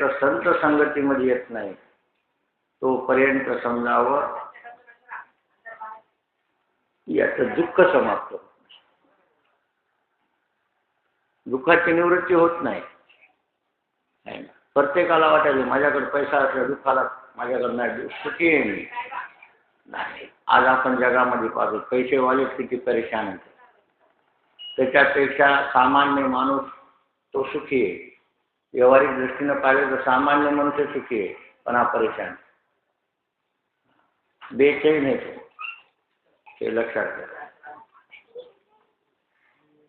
जोपर्यंत संत संगतीमध्ये येत नाही. तोपर्यंत समजावं. याचं दुःख समाप्त होत नाही. दुःखाची निवृत्ती होत नाही. प्रत्येकाला वाटायचं माझ्याकडे पैसा असला दुःखाला माझ्याकडे नाही सुखी आहे नाही. आज आपण जगामध्ये पाहतो पैसेवाले किती परेशान होते त्याच्यापेक्षा सामान्य माणूस तो सुखी आहे. व्यवहारिक दृष्टीनं पाहिलं तर सामान्य मनुष्य सुखी आहे पण हा परेशान बेचैन आहे तो. हे लक्षात घ्या.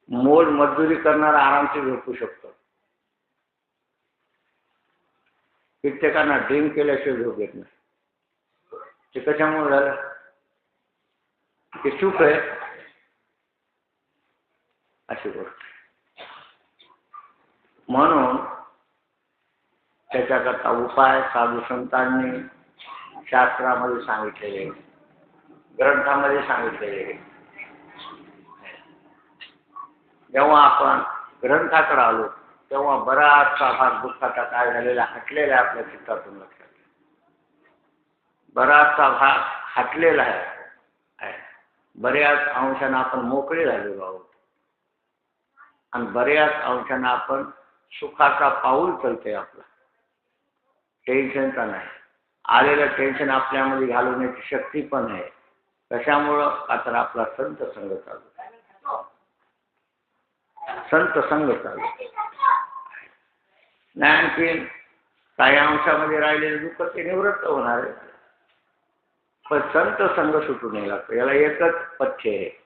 मोल मजदुरी करणारा आरामशीर झोपू शकतो. कित्येकांना ड्रिंक केल्याशिवाय झोप येत नाही. ते कशामुळे झालं? ते चूक आहे. अशी गोष्ट. म्हणून त्याच्याकरता उपाय साधू संतांनी शास्त्रामध्ये सांगितलेले. ग्रंथामध्ये सांगितलेले. जेव्हा आपण ग्रंथाकडे आलो तेव्हा बराचसा भाग दुःखाचा काय झालेला हटलेला आहे आपल्या चित्तातून लक्षात. बराचसा भाग हटलेला आहे. आहे. बऱ्याच अंशानं आपण मोकळे झालेलो आहोत. आणि बऱ्याच अंशानं आपण सुखाचा पाऊल चलतोय आपला. टेन्शनचा नाही. आलेलं टेन्शन आपल्यामध्ये घालवण्याची शक्ती पण आहे. कशामुळं? का तर आपला संत संघ चालू. संत संघ चालू. नाही आणखी काही अंशामध्ये राहिलेले दुःख ते निवृत्त होणार आहे. पण संत संघ सुटू नाही लागतो. याला एकच पथ्य आहे.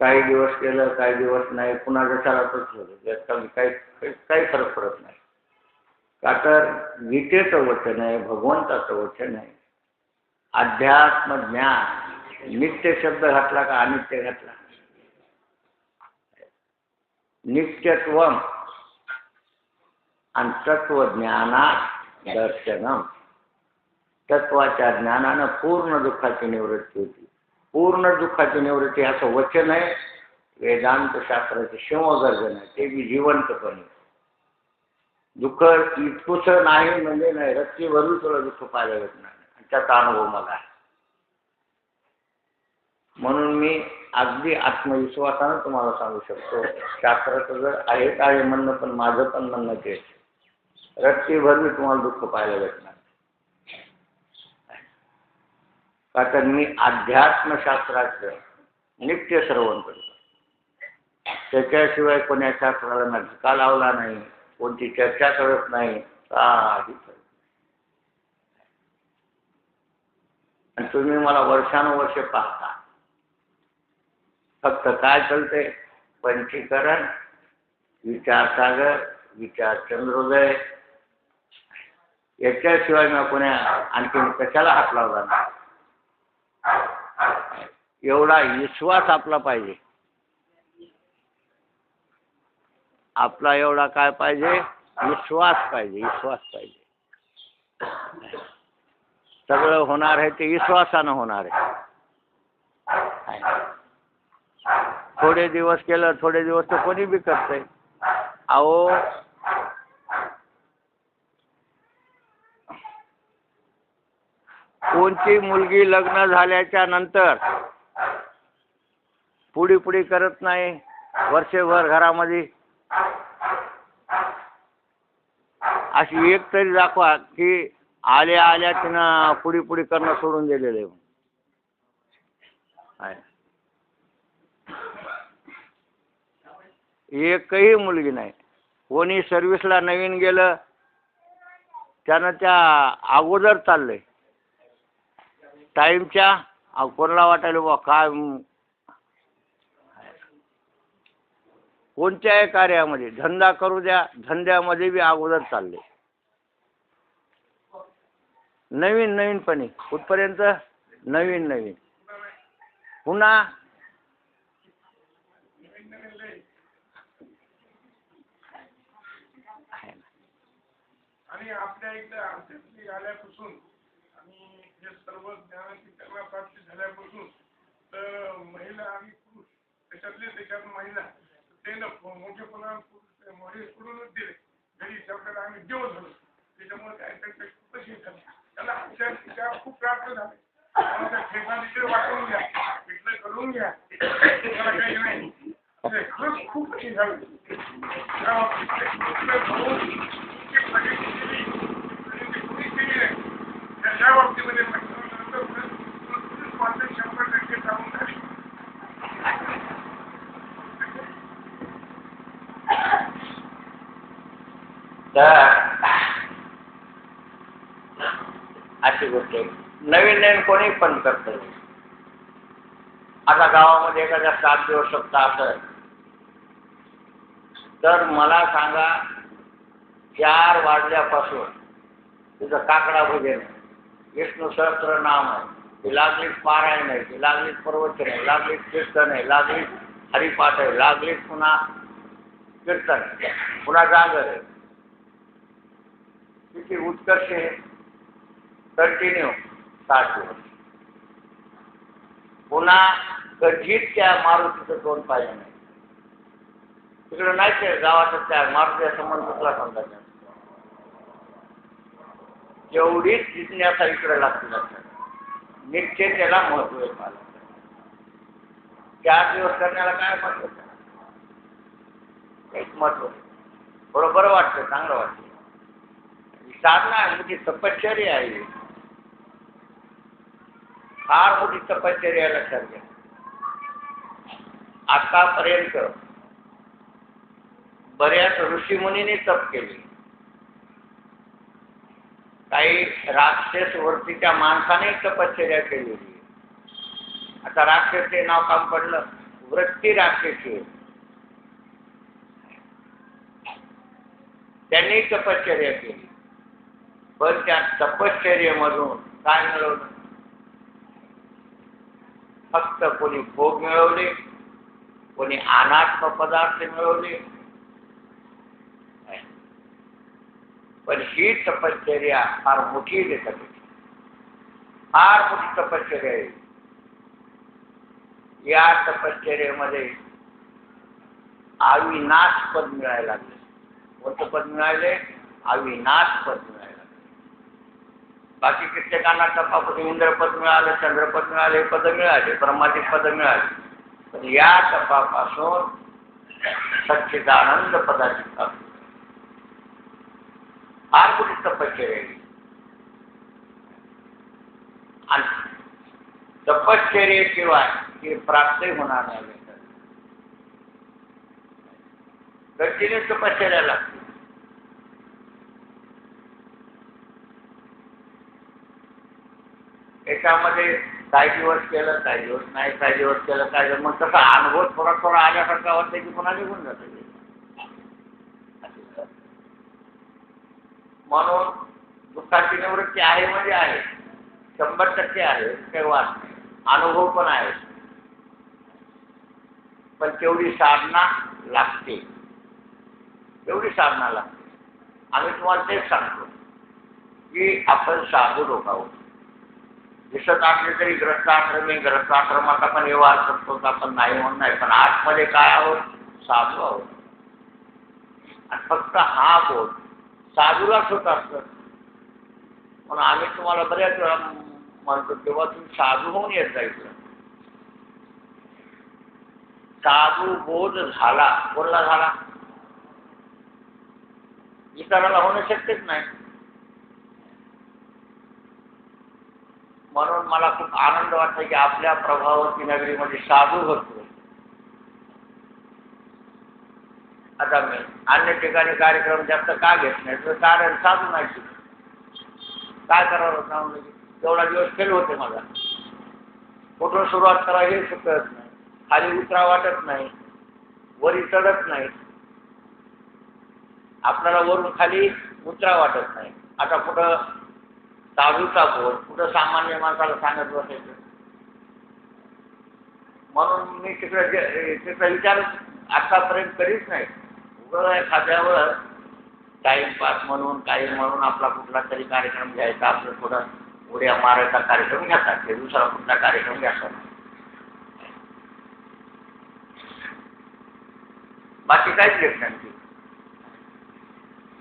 काही दिवस केलं काही दिवस नाही. पुन्हा जशाला तसं होतं. काही काही फरक पडत नाही. का तर गीतेचं वचन आहे भगवंताचं वचन आहे. अध्यात्म ज्ञान नित्य शब्द घातला का अनित्य घातला? नित्यत्व आणि तत्वज्ञाना दर्शनम. तत्वाच्या ज्ञानानं पूर्ण दुःखाची निवृत्ती होती. पूर्ण दुःखाची निवृत्ती असं वचन आहे. वेदांत शास्त्राचे शिवगर्जन आहे. ते बी जिवंतपणे. दुःख इतकंच नाही म्हणजे नाही रस्ती भरून तुला दुःख पाहायला येत नाही. त्याचा अनुभव मला आहे. म्हणून मी अगदी आत्मविश्वासानं तुम्हाला सांगू शकतो शास्त्राचं जर आहे आहे म्हणणं पण माझं पण म्हणणं ते रक्ती भरून तुम्हाला दुःख पाहायला भेटणार का तर मी अध्यात्मशास्त्राचं नित्य श्रवण करतो. त्याच्याशिवाय कोण्या शास्त्राला ना धक्का लावला नाही. कोणती चर्चा करत नाही काही आणि तुम्ही मला वर्षानुवर्ष पाहता. फक्त काय चालतंय? पंचीकरण विचारसागर विचार चंद्रोदय याच्याशिवाय मी कोण्या आणखी कशाला हात लावला नाही एवढा विश्वास आपला पाहिजे. आपला एवढा काय पाहिजे विश्वास पाहिजे विश्वास पाहिजे. सगळं होणार आहे ते विश्वासानं होणार आहे. थोडे दिवस केलं थोडे दिवस तर कोणी बी करतंय. अहो कोणती मुलगी लग्न झाल्याच्यानंतर पुढी पुढी करत नाही वर्षभर घरामध्ये अशी एक तरी दाखवा की आल्या आल्या तिनं पुढी पुढी करणं सोडून दिलेलं आहे. एकही मुलगी नाही. कोणी सर्व्हिसला नवीन गेलं त्यानं त्या अगोदर चाललंय. टाईमच्या कोणाला वाटायला बा काय म, कोणत्याही कार्यामध्ये धंदा करू द्या धंद्यामध्ये बी अगोदर चालले. नवीन नवीनपणे कुठपर्यंत? नवीन नवीन. पुन्हा आणि आपल्या इकडे आमच्यातली आल्यापासून आणि हे सर्व ज्ञानाची त्यांना प्राप्ती झाल्यापासून तर महिला आणि पुरुष त्याच्यातले त्याच्यात महिला त्यांना मोठेपणा पुरुष मोठे सोडूनच दिले घरी शेवटाला आम्ही देव झालो. त्याच्यामुळे काय त्यांच्या खूपच हे त्याला आमच्या तिच्या खूप प्राप्त झाले. त्यामुळे त्या ठेपा तिकडे घ्या. पिठलं करून घ्या. त्याला काही नाही. ते खरंच खूप हे झालं. नवीन नवीन पण करतं आता गावामध्ये एखाद्या सात दिवस सप्ताह असेल तर मला सांगा चार वाजल्यापासून तुझं काकडा भजन, विष्णू सहस्त्र नाम आहे. ती लागलीच पारायण आहे, ती लागलीच प्रवचन आहे, लागलीच कीर्तन आहे, लागलीच हरिपाठ आहे, लागलीच पुन्हा कीर्तन पुन्हा जागर आहे. किती उत्कर्ष आहे. कंटिन्यू सात दिवस. पुन्हा कधीच त्या मारुतीचं तोंड पाहिजे नाही. तिकडे नाही ते गावाचा त्या मारुतीचा संबंध कुठला समजायचा जेवढीच जिज्ञासा इकडे लागते लक्षात. नित्य त्याला महत्त्व आहे मला चार दिवस करण्याला काय महत्त्व एक महत्त्व आहे. थोडं बरं वाटतं चांगलं वाटतं. साधना म्हणजे मोठी तपश्चर्या आहे. फार मोठी तपश्चर्या लक्षात घ्या. आतापर्यंत बऱ्याच ऋषीमुनीने तप केले. काही राक्षस वरतीच्या माणसाने तपश्चर्या केलेली. आता राक्षस हे नाव काम पडलं. वृत्ती राक्षसी त्यांनी तपश्चर्या केली. पण त्या तपश्चर्येमधून काय मिळवलं? फक्त कोणी भोग मिळवले कोणी अनात्म पदार्थ मिळवले. पण ही तपश्चर्या फार मोठी देतात. फार मोठी तपश्चर्या आहे. या तपश्चर्येमध्ये अविनाश पद मिळायला लागले. कोणतं पद मिळाले अविनाश पद मिळाले बाकी कित्येकांना तपापती इंद्रपद मिळालं चंद्रपद मिळाले हे पद मिळाले ब्रह्माची पद मिळाले. पण या तपापासून सच्चिदानंद पदाची प्राप्ती फार कुठे तपश्चर्या आणि तपश्चर्याशिवाय हे प्राप्तही होणार नाही. कंटिन्यू तपश्चर्या लागते याच्यामध्ये काही दिवस केलं काही दिवस नाही काही दिवस केलं काही दिवस मग तसा अनुभव थोडा थोडा आल्यासारखा वाटतं की पुन्हा निघून जातं. म्हणून दुःखाची निवृत्ती आहे म्हणजे आहे. शंभर टक्के आहे काही वाद नाही. अनुभव पण आहे. पण तेवढी साधना लागते. तेवढी साधना लागते. आम्ही तुम्हाला तेच सांगतो की आपण साधू लोक आहोत. दिसत असले तरी ग्रस्ताश्रमी ग्रस्ताश्रमात आपण व्यवहार करतो आपण नाही म्हणून नाही. पण आतमध्ये काय आहोत? साधू आहोत. आणि फक्त हा बोध. साधूलाच होत असतं. म्हणून आम्ही तुम्हाला बऱ्याच वेळा म्हणतो तेव्हा तुम्ही साधू होऊन येत जायचं. साधू बोध झाला. कोणला झाला. इतराला होणं शक्यच नाही. म्हणून मला खूप आनंद वाटतो की आपल्या प्रभावती नगरीमध्ये साधू होतो. आता मी अन्य ठिकाणी कार्यक्रम जास्त का घेत नाही तर कारण साधू नाही काय करावं जाऊन तेवढा दिवस फेल होते मला. कुठून सुरुवात करा हे सुचत नाही. खाली उतरा वाटत नाही. वरी चढत नाही. आपल्याला वरून खाली उतरा वाटत नाही. आता कुठं साधूचा बोध कुठं सामान्य माणसाला सांगत बसायचं? म्हणून मी तिकडे जे- तिकडे विचार आतापर्यंत कधीच नाही. उघड एखाद्यावर टाईमपास म्हणून काही म्हणून आपला कुठला तरी कार्यक्रम घ्यायचा आपलं थोडं उड्या मारायचा कार्यक्रम घेतात ते दुसरा कुठला कार्यक्रम घेतात. बाकी काहीच घेत नाही ती.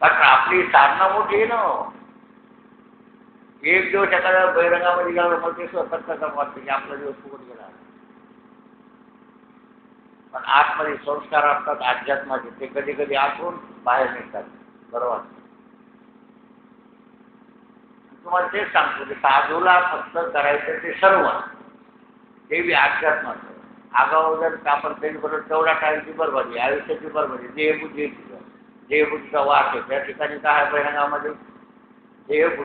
कारण आपली साधना मोठी आहे ना. एक दिवस एखाद्या बहिरंगामध्ये गेला मग ते स्वतःच कसं वाटतं की आपला दिवस फुकट गेला. पण आतमध्ये संस्कार असतात अध्यात्माचे. ते कधी कधी आतून बाहेर निघतात. बरोबर तुम्हाला तेच सांगतो की साधूला फक्त करायचं ते सर्व. ते बी अध्यात्माचं. आगाऊ जर आपण त्यांनी बरोबर तेवढा टाईमची बरोबरी आयुष्याची बरोबरी देहबुद्धी देहबुद्धीचा वास आहे. त्या ठिकाणी काय बहिरंगामध्ये? देहबुद्धी